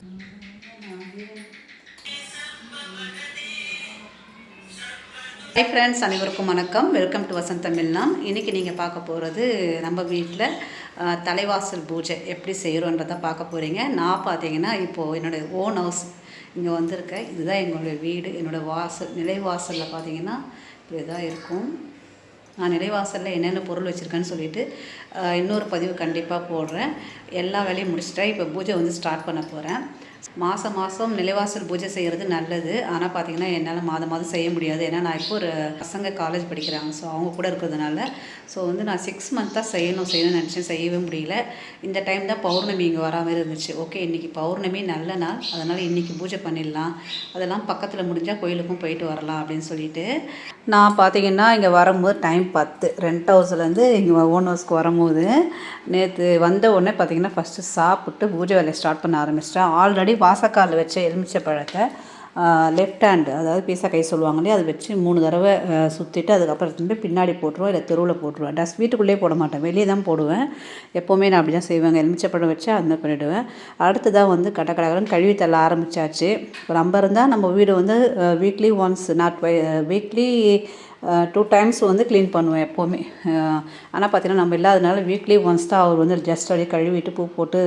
Hi friends அனைவருக்கும் வணக்கம். Welcome to Vasanth தமிழ்லாம் இன்றைக்கி நீங்கள் பார்க்க போகிறது நம்ம வீட்டில் தலைவாசல் பூஜை எப்படி செய்கிறோன்றதை பார்க்க போகிறீங்க நான் பார்த்தீங்கன்னா இப்போது என்னோடய ஓன் ஹவுஸ் இங்கே வந்திருக்கேன். இதுதான் எங்களுடைய வீடு. என்னோடய வாசல் நிலைவாசலில் பார்த்தீங்கன்னா இப்படி தான் இருக்கும். நான் நிலைவாசலில் என்னென்ன பொருள் வச்சுருக்கேன்னு சொல்லிட்டு இன்னொரு பதிவு கண்டிப்பாக போடுறேன். எல்லா வேலையும் முடிச்சிட்டேன் இப்போ பூஜை வந்து ஸ்டார்ட் பண்ண போகிறேன் மாதம் மாதம் நிலைவாசல் பூஜை செய்கிறது நல்லது. ஆனால் பார்த்திங்கன்னா என்னால் மாதம் மாதம் செய்ய முடியாது. ஏன்னா நான் இப்போ ஒரு பசங்க காலேஜ் படிக்கிறாங்க. ஸோ அவங்க கூட இருக்கிறதுனால. ஸோ வந்து நான் சிக்ஸ் மந்த்தாக செய்யணும் செய்யணும்னு நினச்சேன். செய்யவே முடியல. இந்த டைம் தான் பௌர்ணமி இங்கே வரா மாதிரி இருந்துச்சு. ஓகே இன்றைக்கி பௌர்ணமி நல்ல நாள். அதனால் இன்றைக்கி பூஜை பண்ணிடலாம். அதெல்லாம் பக்கத்தில் முடிஞ்சால் கோயிலுக்கும் போயிட்டு வரலாம் அப்படின்னு சொல்லிட்டு. நான் பார்த்தீங்கன்னா இங்கே வரும்போது டைம் பத்து. ரெண்ட் ஹவுஸ்லேருந்து இங்கே ஓன் ஹவுஸ்க்கு வரும்போது நேற்று வந்த உடனே பார்த்தீங்கன்னா ஃபஸ்ட்டு சாப்பிட்டு பூஜை வேலையை ஸ்டார்ட் பண்ண ஆரம்பிச்சிட்டேன். ஆல்ரெடி வாசக்கால் வச்ச எலுமிச்சை பழத்தை லெஃப்ட் ஹேண்டு அதாவது பீசா கை சொல்லுவாங்க இல்லையா அதை வச்சு மூணு தடவை சுற்றிட்டு அதுக்கப்புறம் திரும்பி பின்னாடி போட்டுருவோம் இல்லை தெருவில் போட்டுருவேன் டஸ்ட் வீட்டுக்குள்ளேயே போட மாட்டேன் வெளியே தான் போடுவேன். எப்போவுமே நான் அப்படி தான் செய்வேங்க. எலுமிச்சை பழம் வச்சு அந்த பண்ணிவிடுவேன் அடுத்ததாக வந்து கட்ட கழுவி தள்ள ஆரம்பித்தாச்சு இப்போ நம்ம இருந்தால் நம்ம வீடு வந்து weekly once not weekly two times வந்து க்ளீன் பண்ணுவேன் எப்போவுமே. ஆனால் பார்த்தீங்கன்னா நம்ம இல்லாதனால வீக்லி ஒன்ஸ் தான் அவர் வந்து ஜஸ்ட் அப்படியே கழுவிட்டு பூ போட்டு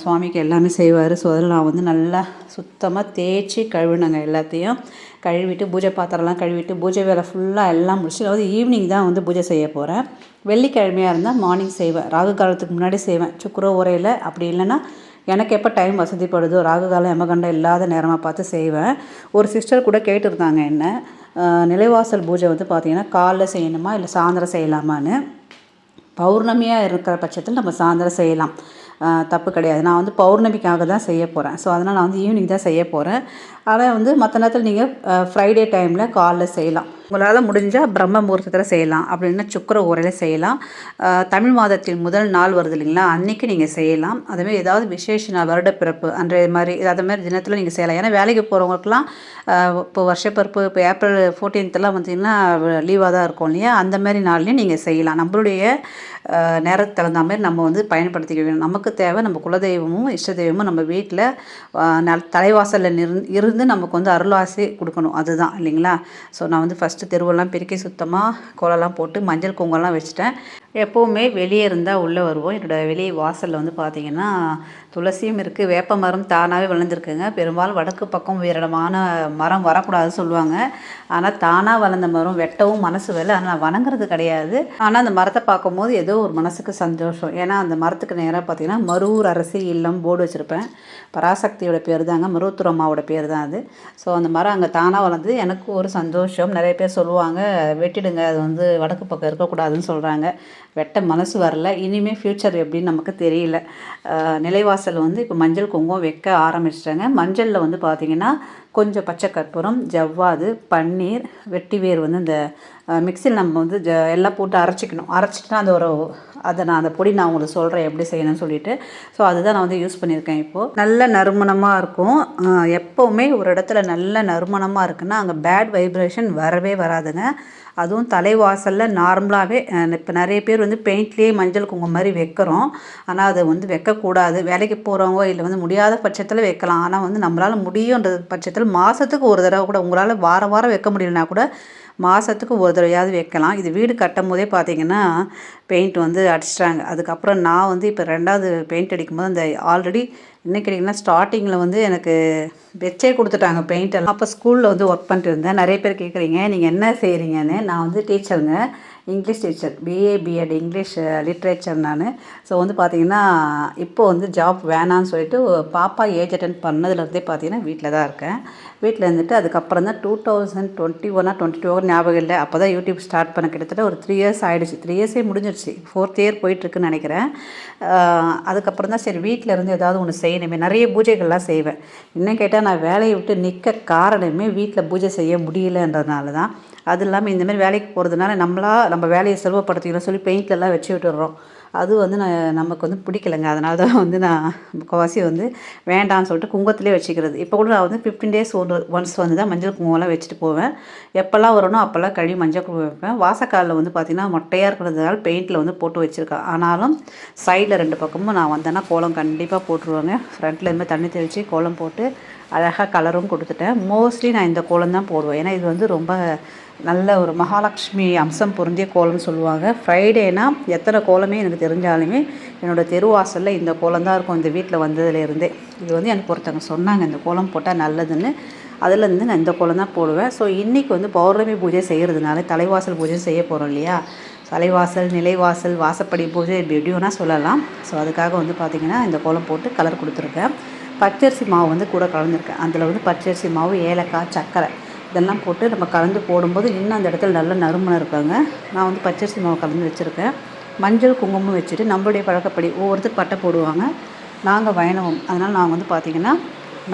சுவாமிக்கு எல்லாமே செய்வார். ஸோ அதில் நான் வந்து நல்லா சுத்தமாக தேய்ச்சி கழுவினேங்க எல்லாத்தையும். கழுவிட்டு பூஜை பாத்திரம்லாம் கழுவிட்டு பூஜை வேலை ஃபுல்லாக எல்லாம் முடிச்சு அதாவது ஈவினிங் தான் வந்து பூஜை செய்ய போகிறேன் வெள்ளிக்கிழமையாக இருந்தால் மார்னிங் செய்வேன். ராகு காலத்துக்கு முன்னாடி செய்வேன். சுக்கர உரையில் அப்படி இல்லைன்னா எனக்கு எப்போ டைம் வசதிப்படுதோ ராகு காலம் எமகண்டம் இல்லாத நேரமாக பார்த்து செய்வேன். ஒரு சிஸ்டர் கூட கேட்டிருந்தாங்க என்ன நிலைவாசல் பூஜை வந்து பார்த்திங்கன்னா காலைல செய்யணுமா இல்லை சாயந்தரம் செய்யலாமான்னு. பௌர்ணமியாக இருக்கிற பட்சத்தில் நம்ம சாயந்தரம் செய்யலாம். தப்பு கிடையாது. நான் வந்து பௌர்ணமிக்காக தான் செய்ய போகிறேன் ஸோ அதனால் நான் வந்து ஈவினிங் தான் செய்ய போகிறேன் ஆனால் வந்து மற்ற நேரத்தில் நீங்கள் ஃப்ரைடே டைமில் காலைல செய்யலாம். உங்களால் முடிஞ்சால் பிரம்ம முகூர்த்தத்தில் செய்யலாம். அப்படின்னா சுக்கர உரையில் செய்யலாம். தமிழ் மாதத்தின் முதல் நாள் வருது இல்லைங்களா? அன்றைக்கி நீங்கள் செய்யலாம். அதுமாதிரி ஏதாவது விசேஷ நாள் வருடப்பிறப்பு அன்றைய மாதிரி அது மாதிரி தினத்தில் நீங்கள் செய்யலாம். ஏன்னா வேலைக்கு போகிறவங்களுக்குலாம் இப்போ வருஷப்பிறப்பு இப்போ ஏப்ரல் ஃபோர்டீன்த்தெல்லாம் வந்தீங்கன்னா லீவாக தான் இருக்கும் இல்லையா? அந்த மாதிரி நாள்லையும் நீங்கள் செய்யலாம். நம்மளுடைய நேரத்துக்கு தகுந்த மாதிரி நம்ம வந்து பயன்படுத்திக்க வேணும் நமக்கு தேவை நம்ம குலதெய்வமும் இஷ்ட தெய்வமும் நம்ம வீட்டில் நல் தலைவாசலில் இருந்து நமக்கு வந்து அருளாசி கொடுக்கணும். அதுதான் இல்லைங்களா? ஸோ நான் வந்து ஃபஸ்ட் ஃபஸ்ட்டு தெருவெல்லாம் பெருக்கி சுத்தமாக கோலம்லாம் போட்டு மஞ்சள் குங்கம்லாம் வச்சுட்டேன். எப்போவுமே வெளியே இருந்தால் உள்ளே வருவோம். என்னோடய வெளியே வாசலில் வந்து பார்த்திங்கன்னா துளசியும் இருக்குது வேப்ப மரம் தானாகவே வளர்ந்துருக்குங்க. பெரும்பாலும் வடக்கு பக்கம் உயரமான மரம் வரக்கூடாதுன்னு சொல்லுவாங்க. ஆனால் தானாக வளர்ந்த மரம் வெட்டவும் மனசு வரல. ஆனால் நான் வணங்குறது கிடையாது. ஆனால் அந்த மரத்தை பார்க்கும்போது ஏதோ ஒரு மனசுக்கு சந்தோஷம். ஏன்னா அந்த மரத்துக்கு நேராக பார்த்தீங்கன்னா மருவூர் அரசி இல்லம் போர்டு வச்சுருப்பேன். பராசக்தியோட பேர் தாங்க மருவத்தூர் அம்மாவோட பேர் தான் அது. ஸோ அந்த மரம் அங்கே தானாக வளர்ந்து எனக்கு ஒரு சந்தோஷம். நிறைய பேர் சொல்லுவாங்க வெட்டிடுங்க. அது வந்து வடக்கு பக்கம் இருக்கக்கூடாதுன்னு சொல்கிறாங்க வெட்ட மனசு வரல. இனிமேல் ஃப்யூச்சர் எப்படின்னு நமக்கு தெரியல. நிலைவாசல் வந்து இப்போ மஞ்சள் குங்குமம் வைக்க ஆரம்பிச்சிட்டாங்க. மஞ்சளில் வந்து பார்த்திங்கன்னா கொஞ்சம் பச்சை கற்பூரம் ஜவ்வாது பன்னீர் வெட்டிவேர் வந்து இந்த மிக்சியில் நம்ம வந்து ஜ எல்லாம் போட்டு அரைச்சிக்கணும். அரைச்சிட்டுனா அது ஒரு அதை நான் அந்த பொடி நான் உங்களுக்கு சொல்கிறேன் எப்படி செய்யணும்னு சொல்லிட்டு. ஸோ அதுதான் நான் வந்து யூஸ் பண்ணியிருக்கேன் இப்போது நல்ல நறுமணமாக இருக்கும். எப்போவுமே ஒரு இடத்துல நல்ல நறுமணமாக இருக்குன்னா அங்கே பேட் வைப்ரேஷன் வரவே வராதுங்க. அதுவும் தலைவாசலில் நார்மலாகவே இப்போ நிறைய பேர் வந்து பெயிண்ட்லேயே மஞ்சள் குங்குமம் மாதிரி வைக்கிறோம். ஆனால் அதை வந்து வைக்கக்கூடாது. வேலைக்கு போகிறவங்க இல்லை வந்து முடியாத பட்சத்தில் வைக்கலாம். ஆனால் வந்து நம்மளால் முடியுன்ற பட்சத்தில் மாதத்துக்கு ஒரு தடவை கூட உங்களால் வாரம் வாரம் வைக்க முடியலனா கூட மாதத்துக்கு ஒரு தடவையாவது வைக்கலாம். இது வீடு கட்டும் போதே பார்த்தீங்கன்னா பெயிண்ட் வந்து அடிச்சிட்டாங்க. அதுக்கப்புறம் நான் வந்து இப்போ ரெண்டாவது பெயிண்ட் அடிக்கும்போது அந்த ஆல்ரெடி என்ன கேட்டிங்கன்னா ஸ்டார்டிங்கில் வந்து எனக்கு வெச்சே கொடுத்துட்டாங்க பெயிண்ட் எல்லாம். அப்போ ஸ்கூலில் வந்து ஒர்க் பண்ணிட்டு இருந்தேன். நிறைய பேர் கேட்குறீங்க நீங்கள் என்ன செய்கிறீங்கன்னு நான் வந்து டீச்சருங்க English teacher BA BEd English literature நான். ஸோ வந்து பார்த்திங்கன்னா இப்போ வந்து ஜாப் வேணான்னு சொல்லிட்டு பாப்பா ஏஜ் அட்டன் பண்ணதுலேருந்தே பார்த்தீங்கன்னா வீட்டில் தான் இருக்கேன். வீட்டில் இருந்துட்டு அதுக்கப்புறம் தான் டூ தௌசண்ட் டுவெண்ட்டி ஒன்னா டுவெண்ட்டி டூ ஞாபகம் இல்லை. அப்போ தான் யூடியூப் ஸ்டார்ட் பண்ண கிட்டத்தட்ட ஒரு த்ரீ இயர்ஸ் ஆகிடுச்சு த்ரீ இயர்ஸே முடிஞ்சிடுச்சு ஃபோர்த் இயர் போயிட்டுருக்குன்னு நினைக்கிறேன். அதுக்கப்புறம் தான் சரி வீட்டில் இருந்து ஏதாவது ஒன்று செய்யணுமே. நிறைய பூஜைகள்லாம் செய்வேன். இன்னும் கேட்டால் நான் வேலையை விட்டு நிற்க காரணமே வீட்டில் பூஜை செய்ய முடியலன்றதுனால தான். அது இல்லாமல் இந்தமாதிரி வேலைக்கு போகிறதுனால நம்மளா நம்ம வேலையை செலவுப்படுத்திக்கிறோம் சொல்லி பெயிண்ட்லலாம் வச்சு விட்டுடுறோம். அது வந்து நான் நமக்கு வந்து பிடிக்கலைங்க. அதனால தான் வந்து நான் முக்கால்வாசி வந்து வேண்டாம்னு சொல்லிட்டு குங்குமத்திலே வச்சுக்கிறது. இப்போ கூட நான் வந்து ஃபிஃப்டீன் டேஸ் ஒன்று ஒன்ஸ் வந்து தான் மஞ்சள் குங்குமம்லாம் வச்சுட்டு போவேன். எப்போல்லாம் வரணும் அப்போல்லாம் கழுவி மஞ்சள் குங்குமம் வைப்பேன். வாசக்காலில் வந்து பார்த்திங்கன்னா மொட்டையாக இருக்கிறதுனால பெயிண்டில் வந்து போட்டு வச்சுருக்கேன். ஆனாலும் சைடில் ரெண்டு பக்கமும் நான் வந்தேன்னா கோலம் கண்டிப்பாக போட்டுருவாங்க. ஃப்ரண்ட்டில் இருந்து தண்ணி தெளித்து கோலம் போட்டு அழகாக கலரும் கொடுத்துட்டேன். மோஸ்ட்லி நான் இந்த கோலம் தான் போடுவேன். ஏன்னா இது வந்து ரொம்ப நல்ல ஒரு மகாலட்சுமி அம்சம் பொருந்திய கோலம்னு சொல்லுவாங்க. ஃப்ரைடேனா எத்தனை கோலமே எனக்கு தெரிஞ்சாலுமே என்னோடய தெருவாசலில் இந்த கோலம் தான் இருக்கும். இந்த வீட்டில் வந்ததுலேருந்தே. இது வந்து எனக்கு ஒருத்தவங்க சொன்னாங்க இந்த கோலம் போட்டால் நல்லதுன்னு. அதுலேருந்து நான் இந்த கோலம் தான் போடுவேன். ஸோ இன்றைக்கி வந்து பௌர்ணமி பூஜை செய்கிறதுனால தலைவாசல் பூஜை செய்ய போகிறோம் இல்லையா? தலைவாசல் நிலைவாசல் வாசப்படி பூஜை இப்படி எப்படி வேணால் சொல்லலாம். ஸோ அதுக்காக வந்து பார்த்திங்கன்னா இந்த கோலம் போட்டு கலர் கொடுத்துருக்கேன். பச்சரிசி மாவு வந்து கூட கலந்துருக்கேன் அதில் வந்து பச்சரிசி மாவு ஏலக்காய் சர்க்கரை இதெல்லாம் போட்டு நம்ம கலந்து போடும்போது இன்னும் அந்த இடத்துல நல்ல நறுமணம் இருக்காங்க. நான் வந்து பச்சரிசி மாவு கலந்து வச்சுருக்கேன். மஞ்சள் குங்குமம் வச்சுட்டு நம்மளுடைய பழக்கப்படி ஒவ்வொருத்தர் பட்டை போடுவாங்க. நாங்கள் வைணவம் அதனால் நாங்கள் வந்து பார்த்திங்கன்னா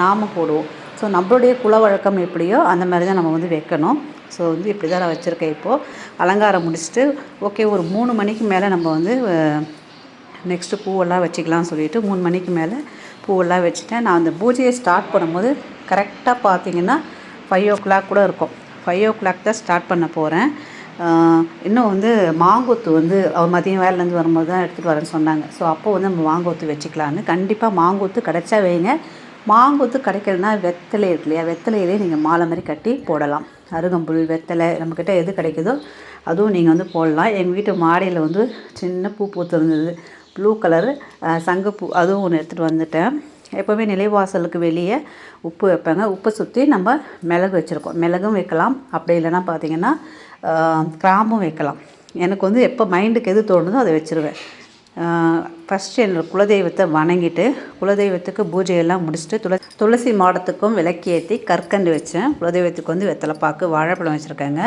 நாம் போடுவோம். ஸோ நம்மளுடைய குல வழக்கம் எப்படியோ அந்த மாதிரி தான் நம்ம வந்து வைக்கணும். ஸோ வந்து இப்படி தான் நான் வச்சுருக்கேன் இப்போது அலங்காரம் முடிச்சுட்டு ஓகே ஒரு மூணு மணிக்கு மேலே நம்ம வந்து நெக்ஸ்ட்டு பூவெல்லாம் வச்சுக்கலாம்னு சொல்லிட்டு மூணு மணிக்கு மேலே பூவெல்லாம் வச்சுட்டேன். நான் அந்த பூஜையை ஸ்டார்ட் பண்ணும்போது கரெக்டாக பார்த்தீங்கன்னா ஃபைவ் ஓ கிளாக் கூட இருக்கும். ஃபைவ் ஓ கிளாக் தான் ஸ்டார்ட் பண்ண போகிறேன் இன்னும் வந்து மாங்கொத்து வந்து அவர் மதியம் வேலைலேருந்து வரும்போது தான் எடுத்துகிட்டு வரேன்னு சொன்னாங்க. ஸோ அப்போ வந்து நம்ம மாங்கொத்து வச்சுக்கலான்னு கண்டிப்பாக மாங்கொத்து கிடைச்சா வைங்க. மாங்கொத்து கிடைக்கலன்னா வெத்தலை இருக்கு இல்லையா? வெத்தலையிலே நீங்கள் மாலை மாதிரி கட்டி போடலாம். அருகம்புல் வெத்தலை நம்மக்கிட்ட எது கிடைக்குதோ அதுவும் நீங்கள் வந்து போடலாம். எங்கள் வீட்டு மாடியில் வந்து சின்ன பூ பூத்து இருந்தது ப்ளூ கலரு சங்குப்பூ அதுவும் ஒன்று எடுத்துகிட்டு வந்துட்டேன். எப்போவுமே நிலைவாசலுக்கு வெளியே உப்பு வைப்பேங்க. உப்பை சுற்றி நம்ம மிளகு வச்சுருக்கோம். மிளகும் வைக்கலாம். அப்படி இல்லைன்னா பார்த்திங்கன்னா கிராம்பும் வைக்கலாம். எனக்கு வந்து எப்போ மைண்டுக்கு எது தோணுதோ அதை வச்சுருவேன். ஃபஸ்ட்டு என்னோடய குலதெய்வத்தை வணங்கிட்டு குலதெய்வத்துக்கு பூஜையெல்லாம் முடிச்சுட்டு துள துளசி மாடத்துக்கும் விளக்கேற்றி கற்கண்டு வச்சேன். குலதெய்வத்துக்கு வந்து வெத்தலை பாக்கு வாழைப்பழம் வச்சுருக்கேங்க.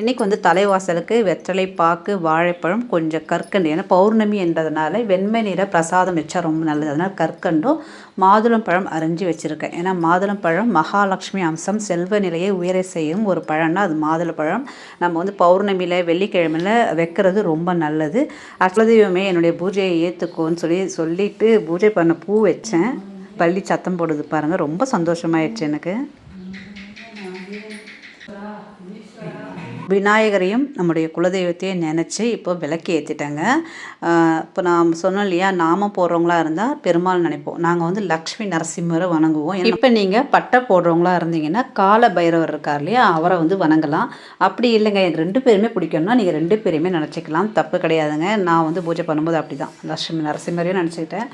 இன்றைக்கி வந்து தலைவாசலுக்கு வெத்தலை பாக்கு வாழைப்பழம் கொஞ்சம் கற்கண்டு. ஏன்னா பௌர்ணமி என்றதுனால வெண்மை நிற பிரசாதம் வச்சா ரொம்ப நல்லது. அதனால் கற்கண்டும் மாதுளம் பழம் அரைஞ்சி வச்சுருக்கேன். ஏன்னா மாதுளம் பழம் மகாலட்சுமி அம்சம் செல்வ நிலையை உயர செய்யும் ஒரு பழம்னா அது மாதுளப்பழம் நம்ம வந்து பௌர்ணமியில் வெள்ளிக்கிழமையில் வைக்கிறது ரொம்ப நல்லது. குலதெய்வமே என்னுடைய பூஜையை ஏற்றுக்கோன்னு சொல்லி சொல்லிவிட்டு பூஜை பண்ண பூ வச்சேன். பள்ளி சத்தம் போடுது பாருங்கள் ரொம்ப சந்தோஷமாயிடுச்சு எனக்கு. விநாயகரையும் நம்முடைய குலதெய்வத்தையும் நினச்சி இப்போ விளக்கி ஏற்றிட்டாங்க இப்போ நாம் சொன்னோம் இல்லையா நாம போடுறவங்களா இருந்தால் பெருமாள் நினைப்போம். நாங்கள் வந்து லக்ஷ்மி நரசிம்மரை வணங்குவோம். இப்போ நீங்கள் பட்டை போடுறவங்களா இருந்தீங்கன்னா கால பைரவர் இருக்கார் இல்லையா அவரை வந்து வணங்கலாம். அப்படி இல்லைங்க எனக்கு ரெண்டு பேருமே பிடிக்கணும்னா நீங்கள் ரெண்டு பேருமே நினச்சிக்கலாம். தப்பு கிடையாதுங்க. நான் வந்து பூஜை பண்ணும்போது அப்படி தான் லக்ஷ்மி நரசிம்மரையும் நினச்சிக்கிட்டேன்.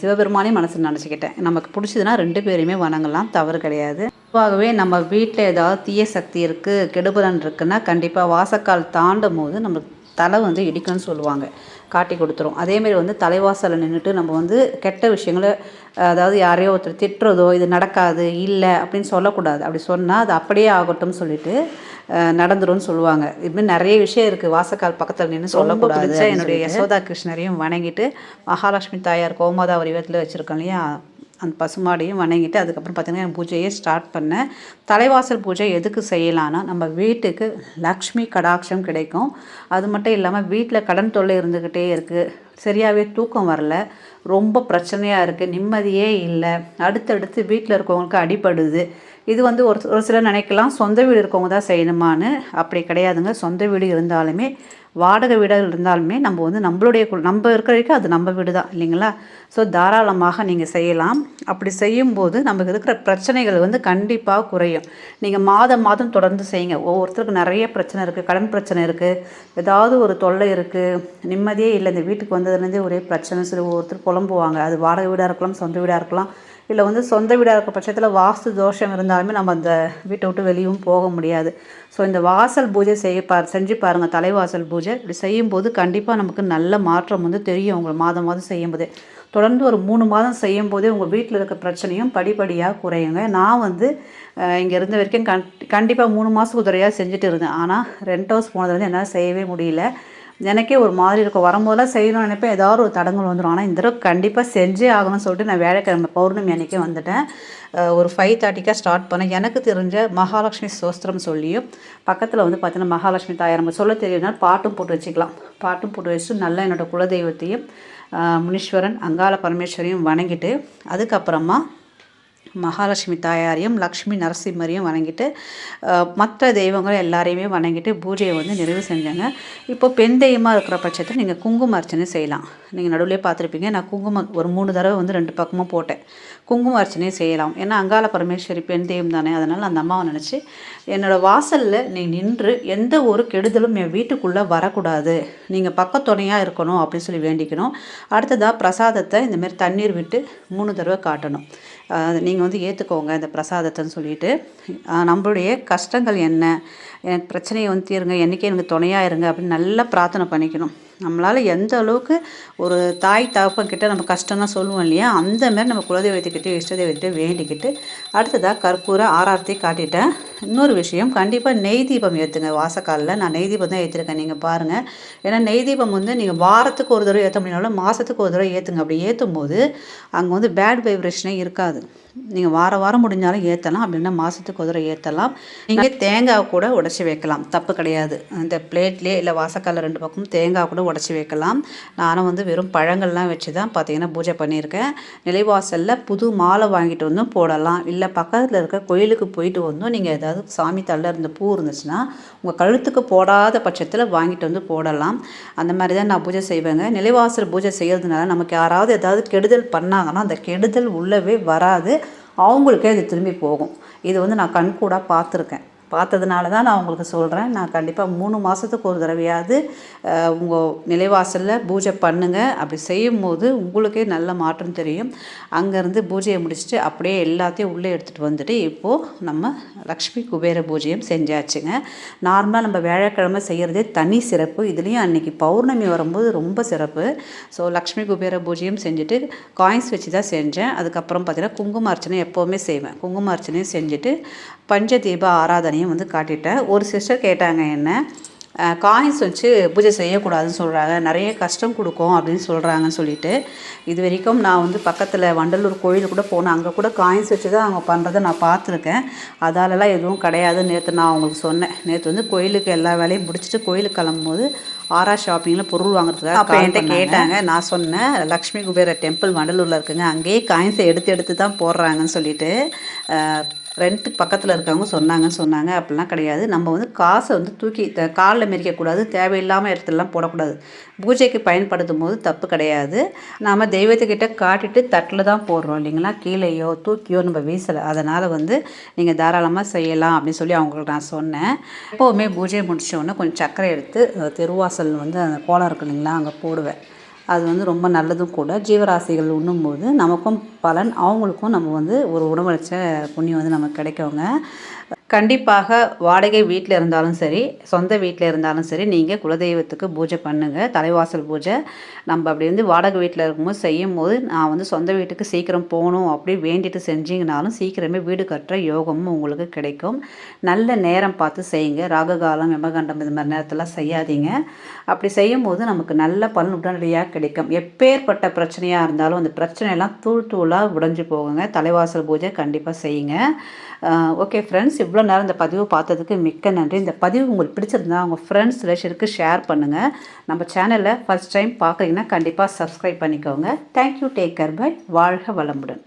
சிவபெருமானையும் மனசில் நினச்சிக்கிட்டேன். நமக்கு பிடிச்சதுன்னா ரெண்டு பேருமே வணங்கலாம். தவறு கிடையாது. பொதுவாகவே நம்ம வீட்டில் ஏதாவது தீய சக்தி இருக்குது கெடுபலன் இருக்குன்னா கண்டிப்பாக வாசக்கால் தாண்டும் போது நம்ம தலை வந்து இடிக்கும்னு சொல்லுவாங்க. காட்டி கொடுத்துரும். அதேமாரி வந்து தலைவாசலில் நின்றுட்டு நம்ம வந்து கெட்ட விஷயங்களை அதாவது யாரையோ ஒருத்தர் திட்டுறதோ இது நடக்காது இல்லை அப்படின்னு சொல்லக்கூடாது. அப்படி சொன்னால் அது அப்படியே ஆகட்டும்னு சொல்லிட்டு நடந்துரும்னு சொல்லுவாங்க. இதுமாதிரி நிறைய விஷயம் இருக்குது வாசக்கால் பக்கத்தில் நின்று சொல்லக்கூடாது என்னுடைய யசோதா கிருஷ்ணரையும் வணங்கிட்டு மகாலட்சுமி தாயார் கோமாதா வடிவத்தில் வச்சுருக்கோம் இல்லையா? அந்த பசுமாடையும் வணங்கிட்டு அதுக்கப்புறம் பார்த்திங்கன்னா என் பூஜையை ஸ்டார்ட் பண்ணேன். தலைவாசல் பூஜை எதுக்கு செய்யலான்னா நம்ம வீட்டுக்கு லக்ஷ்மி கடாட்சம் கிடைக்கும். அது மட்டும் இல்லாமல் வீட்டில் கடன் தொல்லை இருந்துக்கிட்டே இருக்குது சரியாகவே தூக்கம் வரல. ரொம்ப பிரச்சனையாக இருக்குது நிம்மதியே இல்லை. அடுத்தடுத்து வீட்டில் இருக்கவங்களுக்கு அடிப்படுது இது வந்து ஒரு ஒரு சிலர் நினைக்கலாம் சொந்த வீடு இருக்கவங்க தான் செய்யணுமான்னு. அப்படி கிடையாதுங்க. சொந்த வீடு இருந்தாலுமே வாடகை வீடுகள் இருந்தாலுமே நம்ம வந்து நம்மளுடைய நம்ம இருக்கிற வரைக்கும் அது நம்ம வீடு தான் இல்லைங்களா? ஸோ தாராளமாக நீங்கள் செய்யலாம். அப்படி செய்யும்போது நமக்கு இருக்கிற பிரச்சனைகள் வந்து கண்டிப்பாக குறையும். நீங்கள் மாதம் மாதம் தொடர்ந்து செய்யுங்க. ஒவ்வொருத்தருக்கும் நிறைய பிரச்சனை இருக்குது கடன் பிரச்சனை இருக்குது ஏதாவது ஒரு தொல்லை இருக்குது நிம்மதியே இல்லை. இந்த வீட்டுக்கு வந்ததுலேருந்தே ஒரே பிரச்சனை சொல்லி ஒவ்வொருத்தர் புலம்புவாங்க. அது வாடகை வீடாக இருக்கலாம் சொந்த வீடாக இருக்கலாம். இல்லை வந்து சொந்த வீடாக இருக்க பட்சத்தில் வாஸ்து தோஷம் இருந்தாலுமே நம்ம அந்த வீட்டை விட்டு வெளியும் போக முடியாது. ஸோ இந்த வாசல் பூஜை செய்ய பார் செஞ்சு பாருங்கள் தலைவாசல் பூஜை. இப்படி செய்யும்போது கண்டிப்பாக நமக்கு நல்ல மாற்றம் வந்து தெரியும் உங்களை மாதம் மாதம் செய்யும்போதே. தொடர்ந்து ஒரு மூணு மாதம் செய்யும் போதே உங்கள் வீட்டில் இருக்க பிரச்சனையும் படிப்படியாக குறையுங்க. நான் வந்து இங்கே இருந்த வரைக்கும் கண் கண்டிப்பாக மூணு மாதத்துக்கு உதவியாக செஞ்சுட்டு இருந்தேன். ஆனால் ரெண்ட் ஹவுஸ் போனதுலேருந்து என்னால் செய்யவே முடியல. எனக்கே ஒரு மாதிரி இருக்கும். வரும்போதெல்லாம் செய்யணும்னு நினைப்பேன். ஏதாவது ஒரு தடங்கள் வந்துடும் ஆனால் இந்த தடவை கண்டிப்பாக செஞ்சே ஆகணும்னு சொல்லிட்டு நான் வேலைக்கிழமை பௌர்ணமி அன்றைக்கே வந்துட்டேன். ஒரு ஃபைவ் தேர்ட்டிக்காக ஸ்டார்ட் பண்ணேன். எனக்கு தெரிஞ்ச மகாலட்சுமி சோஸ்திரம் சொல்லியும் பக்கத்தில் வந்து பார்த்தீங்கன்னா மகாலட்சுமி தாயார் நம்ம சொல்ல தெரியலனால பாட்டும் போட்டு வச்சுக்கலாம். பாட்டும் போட்டு வச்சுட்டு நல்லா என்னோடய குலதெய்வத்தையும் முனீஸ்வரன் அங்காள பரமேஸ்வரியும் வணங்கிட்டு அதுக்கப்புறமா மகாலட்சுமி தாயாரையும் லக்ஷ்மி நரசிம்மரையும் வணங்கிட்டு மற்ற தெய்வங்களும் எல்லாரையுமே வணங்கிட்டு பூஜையை வந்து நிறைவு செஞ்சாங்க. இப்போ பெண் தெய்வமாக இருக்கிற பட்சத்தில் நீங்கள் குங்கும அர்ச்சனை செய்யலாம். நீங்கள் நடுவில் பார்த்துருப்பீங்க. நான் குங்குமம் ஒரு மூணு தடவை வந்து ரெண்டு பக்கமும் போட்டேன். குங்கும அர்ச்சனையும் செய்யலாம். ஏன்னா அங்காள பரமேஸ்வரி பெண் தெய்வம் தானே. அதனால் அந்த அம்மாவை நினச்சி என்னோடய வாசலில் நீ நின்று எந்த ஒரு கெடுதலும் என் வீட்டுக்குள்ளே வரக்கூடாது. நீங்கள் பக்கத்துணையாக இருக்கணும் அப்படின்னு சொல்லி வேண்டிக்கணும். அடுத்ததாக பிரசாதத்தை இந்தமாரி தண்ணீர் விட்டு மூணு தடவை காட்டணும். நீங்கள் வந்து ஏற்றுக்கோங்க இந்த பிரசாதத்தைன்னு சொல்லிட்டு. நம்மளுடைய கஷ்டங்கள் என்ன? எனக்கு பிரச்சனையை வந்து தீருங்க. என்றைக்கே எனக்கு துணையாக இருங்க அப்படின்னு நல்லா பிரார்த்தனை பண்ணிக்கணும். நம்மளால் எந்த அளவுக்கு ஒரு தாய் தகப்பன் கிட்ட நம்ம கஷ்டம்லாம் சொல்லுவோம் இல்லையா? அந்த மாதிரி நம்ம குலதெய்வத்துக்கிட்டே இஷ்ட தெய்வத்திட்ட வேண்டிக்கிட்டு அடுத்ததாக கற்பூர ஆராரத்தை காட்டிட்டேன். இன்னொரு விஷயம் கண்டிப்பாக நெய் தீபம் ஏற்றுங்க வாசக்காலில் நான் நெய் தீபம் தான் ஏற்றிருக்கேன் நீங்கள் பாருங்கள் ஏன்னா நெய் தீபம் வந்து நீங்கள் வாரத்துக்கு ஒரு தடவை ஏற்ற முடியாலும் மாதத்துக்கு ஒரு தடவை ஏற்றுங்க அப்படி ஏற்றும் போது அங்கே வந்து பேட் வைப்ரேஷனே இருக்காது. நீங்கள் வாரம் வாரம் முடிஞ்சாலும் ஏற்றலாம் அப்படின்னா மாதத்துக்கு ஒரு தடவை ஏற்றலாம் நீங்கள் தேங்காய் கூட உடச்சி வைக்கலாம். தப்பு கிடையாது. இந்த பிளேட்லேயே இல்லை வாசக்காலில் ரெண்டு பக்கமும் தேங்காய் கூட உடச்சி வைக்கலாம். நானும் வந்து வெறும் பழங்கள்லாம் வச்சு தான் பார்த்தீங்கன்னா பூஜை பண்ணியிருக்கேன். நிலைவாசலில் புது மாலை வாங்கிட்டு வந்தும் போடலாம். இல்லை பக்கத்தில் இருக்க கோயிலுக்கு போயிட்டு வந்தும் நீங்கள் ஏதாவது சாமி தள்ள இருந்த பூ இருந்துச்சுன்னா உங்கள் கழுத்துக்கு போடாத பட்சத்தில் வாங்கிட்டு வந்து போடலாம். அந்த மாதிரி தான் நான் பூஜை செய்வேங்க. நிலைவாசல் பூஜை செய்கிறதுனால நமக்கு யாராவது ஏதாவது கெடுதல் பண்ணாங்கன்னா அந்த கெடுதல் உள்ளவே வராது. அவங்களுக்கே அது திரும்பி போகும். இது வந்து நான் கண்கூடாக பார்த்துருக்கேன். பார்த்ததுனால தான் நான் உங்களுக்கு சொல்கிறேன் நான் கண்டிப்பாக மூணு மாதத்துக்கு ஒரு தடவையாவது உங்கள் நிலைவாசலில் பூஜை பண்ணுங்கள் அப்படி செய்யும் போது உங்களுக்கே நல்ல மாற்றம் தெரியும். அங்கேருந்து பூஜையை முடிச்சுட்டு அப்படியே எல்லாத்தையும் உள்ளே எடுத்துகிட்டு வந்துட்டு இப்போது நம்ம லக்ஷ்மி குபேர பூஜையும் செஞ்சாச்சுங்க. நார்மலாக நம்ம வியாழக்கிழமை செய்கிறதே தனி சிறப்பு. இதுலேயும் அன்றைக்கி பௌர்ணமி வரும்போது ரொம்ப சிறப்பு. ஸோ லக்ஷ்மி குபேர பூஜையும் செஞ்சுட்டு காயின்ஸ் வச்சு தான் செஞ்சேன். அதுக்கப்புறம் பார்த்திங்கன்னா குங்கும அர்ச்சனை எப்போவுமே செய்வேன். குங்கும அர்ச்சனையும் செஞ்சுட்டு பஞ்சதீப ஆராதனையும் வந்து காட்டிட்டேன். ஒரு சிஸ்டர் கேட்டாங்க என்ன காயின்ஸ் வச்சு பூஜை செய்யக்கூடாதுன்னு சொல்கிறாங்க நிறைய கஷ்டம் கொடுக்கும் அப்படின்னு சொல்கிறாங்கன்னு சொல்லிட்டு இது வரைக்கும் நான் வந்து பக்கத்தில் வண்டலூர் கோயில் கூட போனேன். அங்கே கூட காயின்ஸ் வச்சு தான் அவங்க பண்ணுறதை நான் பார்த்துருக்கேன். அதாலலாம் எதுவும் கிடையாது. நேற்று நான் அவங்களுக்கு சொன்னேன். நேற்று வந்து கோயிலுக்கு எல்லா வேலையும் முடிச்சுட்டு கோயிலுக்கு கிளம்பும்போது ஆரா ஷாப்பிங்கில் பொருள் வாங்குறதுக்காக அப்போ என்கிட்ட கேட்டாங்க. நான் சொன்னேன் லக்ஷ்மி குபேர டெம்பிள் வண்டலூரில் இருக்குங்க. அங்கேயே காயின்ஸை எடுத்து எடுத்து தான் போடுறாங்கன்னு சொல்லிட்டு ரெண்ட்டுக்கு பக்கத்தில் இருக்கவங்க சொன்னாங்கன்னு சொன்னாங்க. அப்படிலாம் கிடையாது. நம்ம வந்து காசை வந்து தூக்கி த காலில் மெரிக்கக்கூடாது தேவையில்லாமல் இடத்துலலாம் போடக்கூடாது. பூஜைக்கு பயன்படுத்தும் போது தப்பு கிடையாது. நாம் தெய்வத்துக்கிட்ட காட்டிட்டு தட்டில் தான் போடுறோம் இல்லைங்களா? கீழேயோ தூக்கியோ நம்ம வீசலை. அதனால் வந்து நீங்கள் தாராளமாக செய்யலாம் அப்படின்னு சொல்லி அவங்களுக்கு நான் சொன்னேன். எப்போவுமே பூஜையை முடித்தோடனே கொஞ்சம் சர்க்கரை எடுத்து தெருவாசல் வந்து அந்த கோலம் இருக்கு இல்லைங்களா? அங்கே போடுவேன். அது வந்து ரொம்ப நல்லதும் கூட. ஜீவராசிகள் உண்ணும்போது நமக்கும் பலன் அவங்களுக்கும் நம்ம வந்து ஒரு உணவளிச்ச புண்ணியம் வந்து நமக்கு கிடைக்குங்க. கண்டிப்பாக வாடகை வீட்டில் இருந்தாலும் சரி சொந்த வீட்டில் இருந்தாலும் சரி நீங்கள் குலதெய்வத்துக்கு பூஜை பண்ணுங்கள் தலைவாசல் பூஜை. நம்ம அப்படி வந்து வாடகை வீட்டில் இருக்கும்போது செய்யும் போது நான் வந்து சொந்த வீட்டுக்கு சீக்கிரம் போகணும் அப்படி வேண்டிட்டு செஞ்சிங்கனாலும் சீக்கிரமே வீடு கட்டுற யோகமும் உங்களுக்கு கிடைக்கும். நல்ல நேரம் பார்த்து செய்யுங்க. ராககாலம் யமகண்டம் இது மாதிரி நேரத்தெல்லாம் செய்யாதீங்க. அப்படி செய்யும் போது நமக்கு நல்ல பலன் உடனடியாக கிடைக்கும். எப்பேற்பட்ட பிரச்சனையாக இருந்தாலும் அந்த பிரச்சனையெல்லாம் தூள் தூளாக உடைஞ்சு போகுங்க. தலைவாசல் பூஜை கண்டிப்பாக செய்யுங்க. ஓகே ஃப்ரெண்ட்ஸ் இவ்வளோ நேரம் இந்த பதிவு பார்த்ததுக்கு மிக்க நன்றி. இந்த பதிவு உங்களுக்கு பிடிச்சிருந்தா உங்கள் ஃப்ரெண்ட்ஸ் ரிலேஷனுக்கு ஷேர் பண்ணுங்கள் நம்ம சேனலில் ஃபஸ்ட் டைம் பார்க்குறீங்கன்னா கண்டிப்பாக சப்ஸ்கிரைப் பண்ணிக்கோங்க. தேங்க்யூ டேக் கேர் பை வாழ்க வளமுடன்.